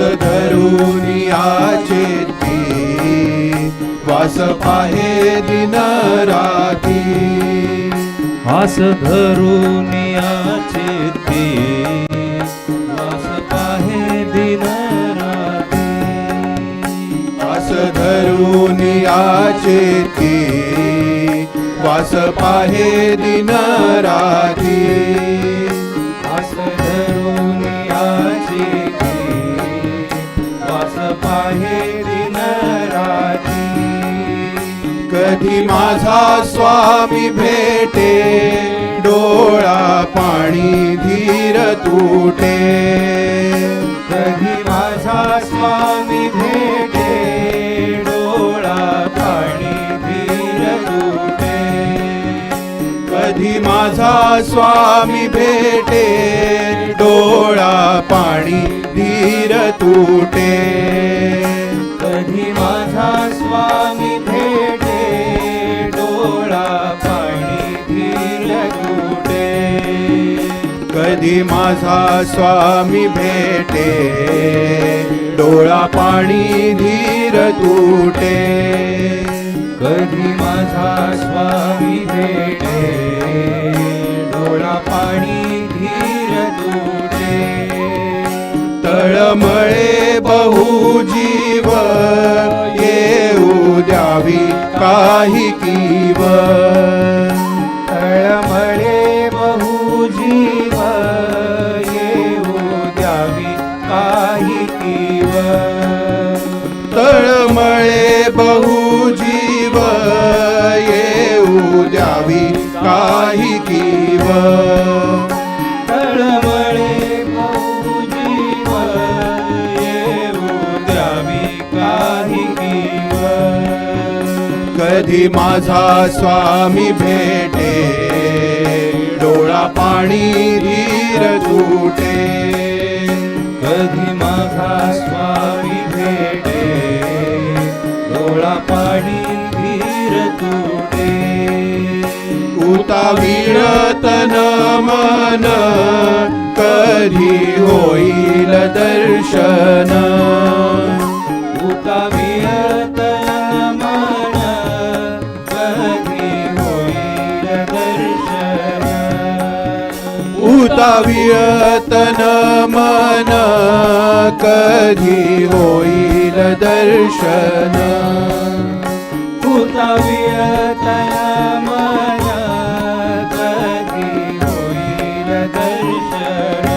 धरून याचे वास पाहे दिन राती. आस धरून याचे ते. वास पाहे दिन राती. वास धरून याचे वास पाहे दिन राती. वास दिन राती कधी माझा स्वामी भेटे डोळा पाणी धीर तुटे. कधी माझा स्वामी भेटे डोळा पाणी धीर तुटे. कधी माझा स्वामी भेटे डोळा पाणी तुटे। कधी माझा स्वामी भेटे डोळा पाणी धीर तुटे. कधी माझा स्वामी भेटे डोळा पाणी धीर तुटे. कधी माझा स्वामी भेटे डोळा पाणी तळमळे बहुजीव येऊ द्यावी काही किव तळमळे बहुजीव येऊ द्यावी काही किव तळमळे बहुजीव येऊ द्यावी काही किव कधी माझा स्वामी भेटे डोळा पाणी धीर तुटे. कधी माझा स्वामी भेटे डोळा पाणी धीर तुटे. उतावीळ तन मन कधी होईल दर्शन. तन मन कधी होईल दर्शन? मन कधी होईल दर्शन?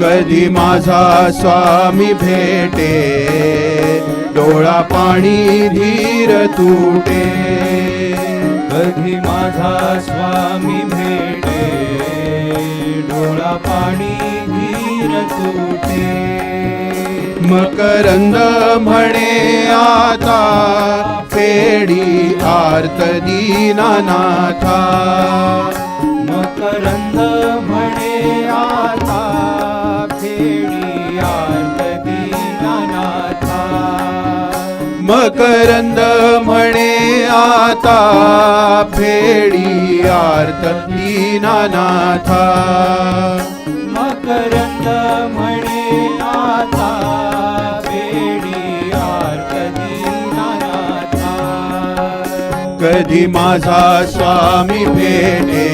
कधी माझा स्वामी भेटे डोळा पाणी धीर तुटे? कधी माझा स्वामी भेटे डोळा पाणी धीर तुटे. मकरंद म्हणे आता फेडी आर्त दीनानाथा मकरंद मकरंद म्हणे आता फेडी आर्त दीनानाथा. मकरंद म्हणे आता फेडी आर्त दीनानाथा. कधी माझा स्वामी भेटे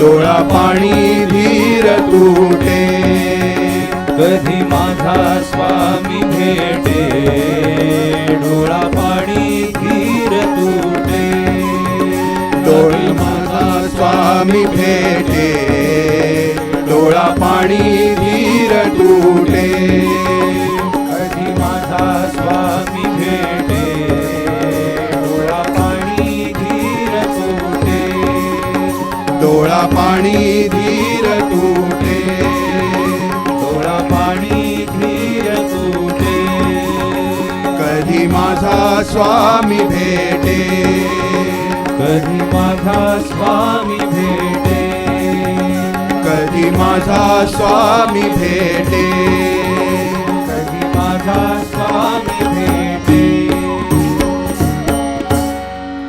डोळा पाणी धीर तुटे. कधी माझा स्वामी भेटे डोळा पाणी धीर तुटे. डोळ माझा स्वामी भेटे डोळा पाणी धीर तुटे. कधी माझा स्वामी भेटे डोळा पाणी धीर तुटे. डोळा पाणी धीर तुटे. कधी माझा स्वामी भेटे? कधी माझा स्वामी भेटे? कधी माझा स्वामी भेटे?